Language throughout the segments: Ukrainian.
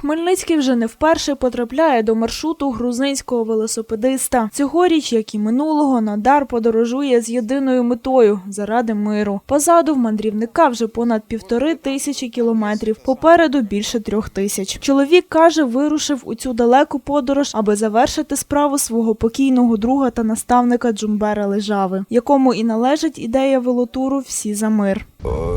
Хмельницький вже не вперше потрапляє до маршруту грузинського велосипедиста. Цьогоріч, як і минулого, Надар подорожує з єдиною метою заради миру. Позаду в мандрівника вже понад півтори тисячі кілометрів. Попереду більше трьох тисяч. Чоловік каже, вирушив у цю далеку подорож, аби завершити справу свого покійного друга та наставника Джумбера Лежави, якому і належить ідея велотуру Всі за мир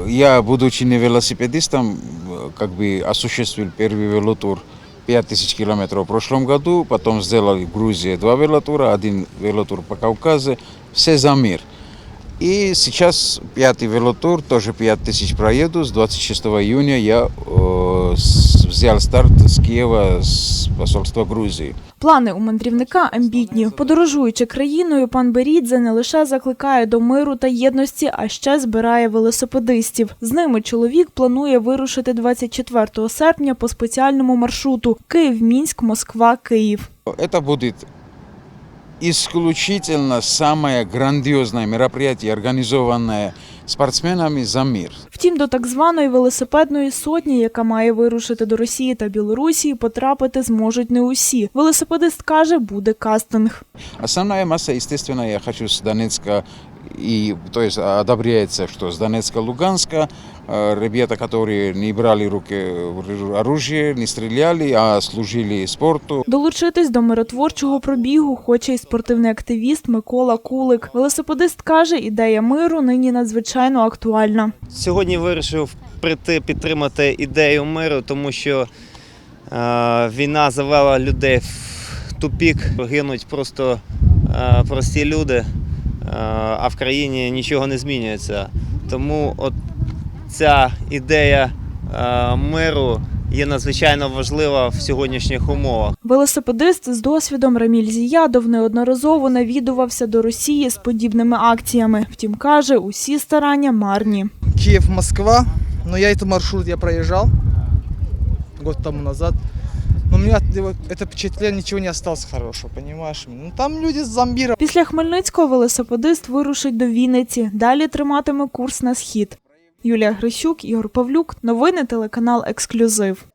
Э, Я, будучи не велосипедистом, э, как бы осуществил первый велотур 5000 километров в прошлом году, потом сделал в Грузии два велотура, один велотур по Кавказу, все за мир. И сейчас пятый велотур, тоже 5000 проеду, с 26 июня я взял старт с Киева, с посольства Грузии. Плани у мандрівника амбітні. Подорожуючи країною, пан Берідзе не лише закликає до миру та єдності, а ще збирає велосипедистів. З ними чоловік планує вирушити 24 серпня по спеціальному маршруту Київ-Мінськ, Москва, Київ. Это будет исключительно самое грандиозное мероприятие, организованное спортсменами за мир. Втім, до так званої велосипедної сотні, яка має вирушити до Росії та Білорусі, потрапити зможуть не усі. Велосипедист каже, буде кастинг. Основна маса, звісно, я хочу з Донецка, и, то есть одобряется, что с Донецка, Луганска, э, ребята, которые не брали руки оружие, не стреляли, а служили спорту. Долучитись до миротворчого пробігу хоче й спортивний активіст Микола Кулик. Велосипедист каже, ідея миру нині надзвичайно актуальна. Сьогодні вирішив прийти підтримати ідею миру, тому що е, війна завела людей в тупік, гинуть просто е, прості люди, а в країні нічого не змінюється. Тому от ця ідея е, миру є надзвичайно важлива в сьогоднішніх умовах. Велосипедист з досвідом Раміль Зіядов неодноразово навідувався до Росії з подібними акціями. Втім, каже, усі старання марні. Киев, Москва. Но я этот маршрут я проезжал год тому назад. Меня это впечатление ничего не осталось хорошего, понимаешь? Ну там люди з зомбира Після Хмельницького велосипедист вирушить до Вінниці. Далі триматиме курс на схід. Юлія Грищук, Ігор Павлюк. Новини телеканал Ексклюзив.